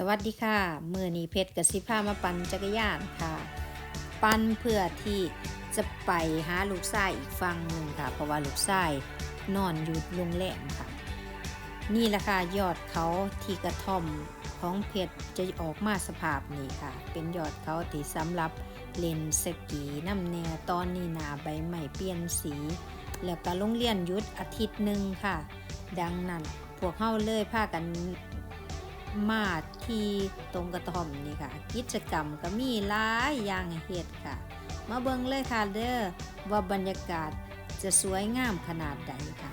สวัสดีค่ะ มือนี้เพชรกสิพามาปั่นจักรยานค่ะ ปั่นเพื่อที่จะไปหาลูกชายอีกฝั่งหนึ่งค่ะ เพราะว่าลูกชายนอนอยู่โรงแรมค่ะ นี่แหละค่ะยอดเขาที่กระท่อมของเพชรจะออกมาสภาพนี้ค่ะ เป็นยอดเขาที่สำหรับเล่นสกีน้ำแนวตอนนี้หนาใบใหม่เปลี่ยนสี แล้วก็โรงเรียนหยุดอาทิตย์หนึ่งค่ะ ดังนั้นพวกเข้าเลยพากัน มาดที่ตรงกระท่อมนี่ค่ะ กิจกรรมก็มีหลายอย่างเห้เฮ็ดค่ะ มาเบิ่งเลยค่ะเด้อว่าบรรยากาศจะสวยงามขนาดใดค่ะ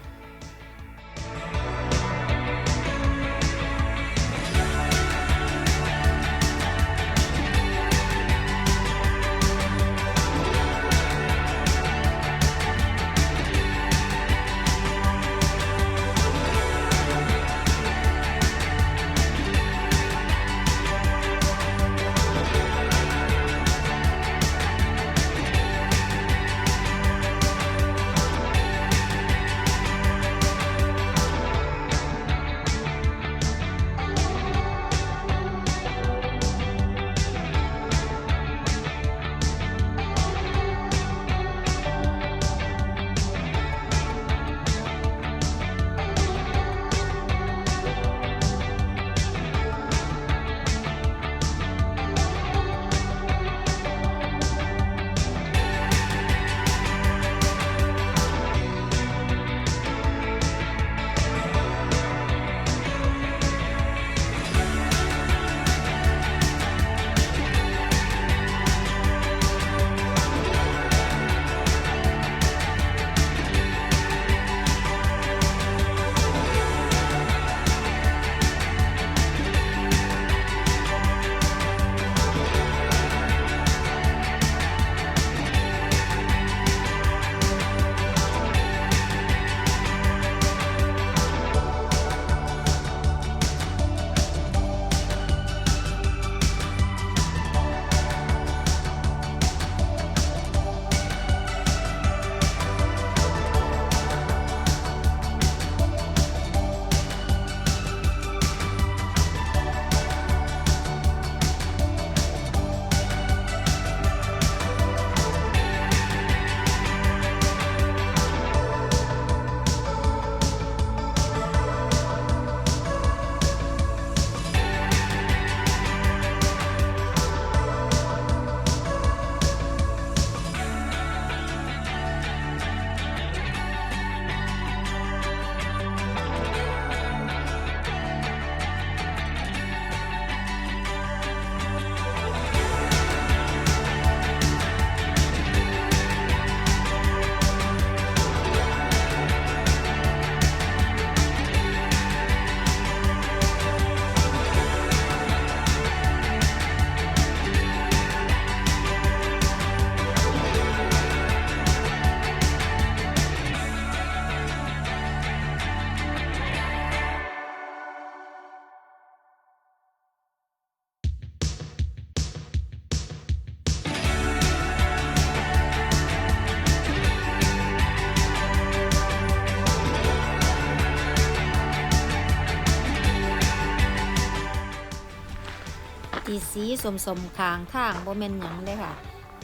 สีสมสมคางทางบ่แม่นหยังเลยค่ะ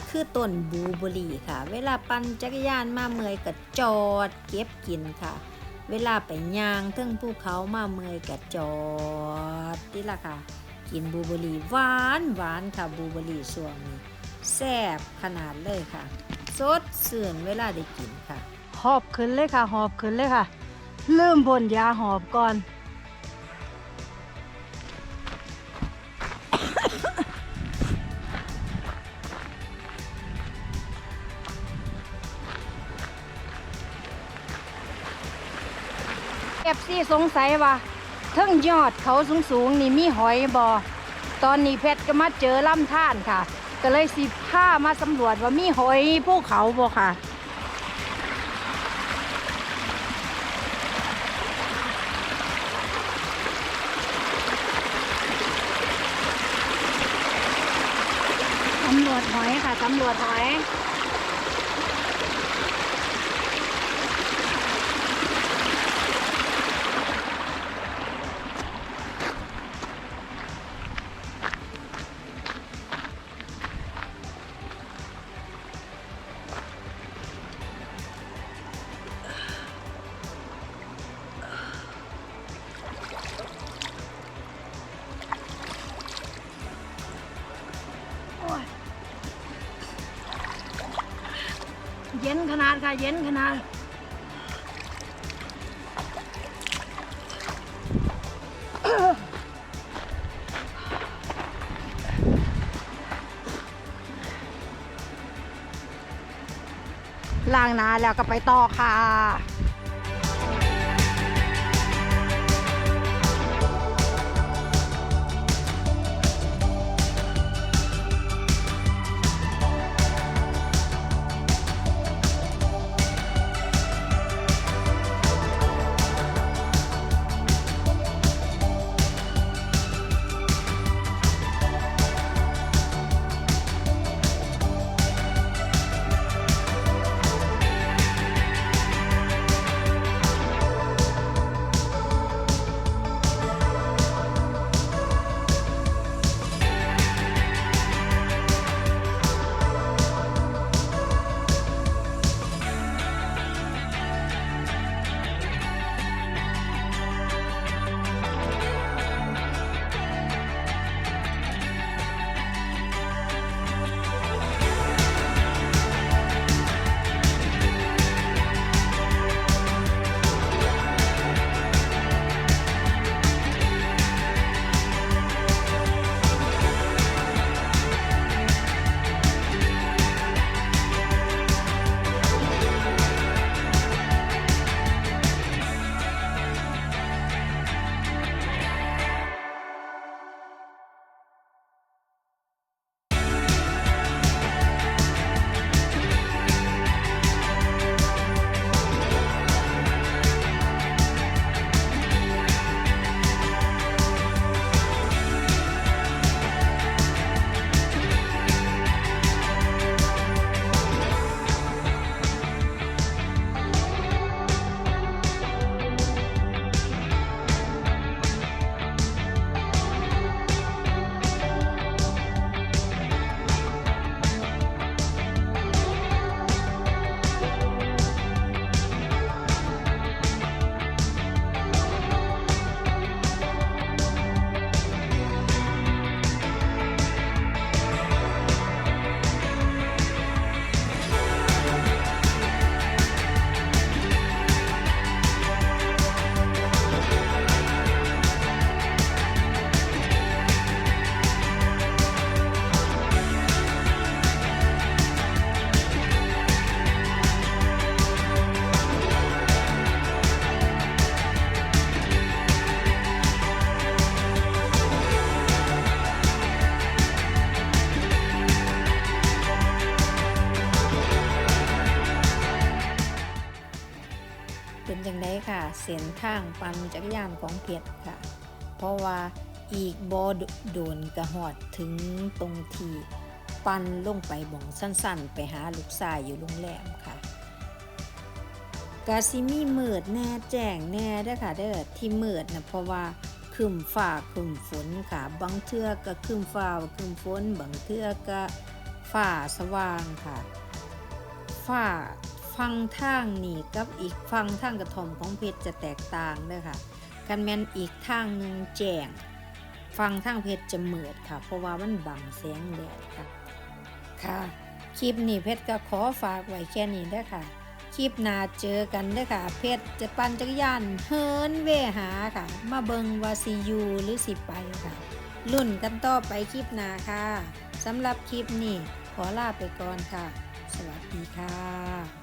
คือต้นบูเบอรี่ค่ะ เวลาปั่นจักรยานมาเมื่อยก็จอดเก็บกินค่ะ เวลาไปย่างเทึงภูเขามาเมื่อยก็จอดนี่ละค่ะ กินบูเบอรี่หวานหวานค่ะบูเบอรี่ช่วงนี้แซ่บขนาดเลยค่ะ สดสื่นเวลาได้กินค่ะ หอบขึ้นเลยค่ะ หอบขึ้นเลยค่ะลืมบนยาหอบก่อน ฟซีสงสัยว่าเทิงยอดเขาสูงสูงๆนี่มีหอยบอตอนนี้เพชรก็มาเจอลำธารค่ะ ก็เลยสิผ้ามาสำรวจว่ามีหอยภูเขาบ่ค่ะตำรวจหอยค่ะตำรวจหอย เย็นขนาดค่ะ เย็นขนาดล้างน้าแล้วก็ไปต่อค่ะ เส้นทางปั่นจักรยานของเพชรค่ะ เพราะว่าอีกบอโดนกระหอดถึงตรงที่ปั่นลงไปบ่องสั้นๆ ไปหาลูกชายอยู่โรงแรมค่ะกาซิมีเมืดแน่แจ้งแน่ด้ค่ะเด้อที่เมืดนะเพราะว่าคึมฟ้าคึมฝนค่ะบางเทื่อก็คึมฟ้าคึมฝนบางเทื่อก็ฟ้าสว่างค่ะฝ้า ฟังทางนี่กับอีกฟังทางกระถมของเพชรจะแตกต่างเลยค่ะกันแมนอีกทางหนึ่งแจ้งฟังทางเพชรจะเหมือดค่ะ เพราะว่ามันบังแสงแดดค่ะ ค่ะ คลิปนี้เพชรก็ขอฝากไว้แค่นี้เด้อค่ะ คลิปหน้าเจอกันเด้อค่ะ เพชรจะปั่นจักรยานเฮินเวหาค่ะ มาเบิงวาสิยูหรือสิไปค่ะรุ่นกันต่อไปคลิปหน้าค่ะสำหรับคลิปนี้ขอลาไปก่อนค่ะ สวัสดีค่ะ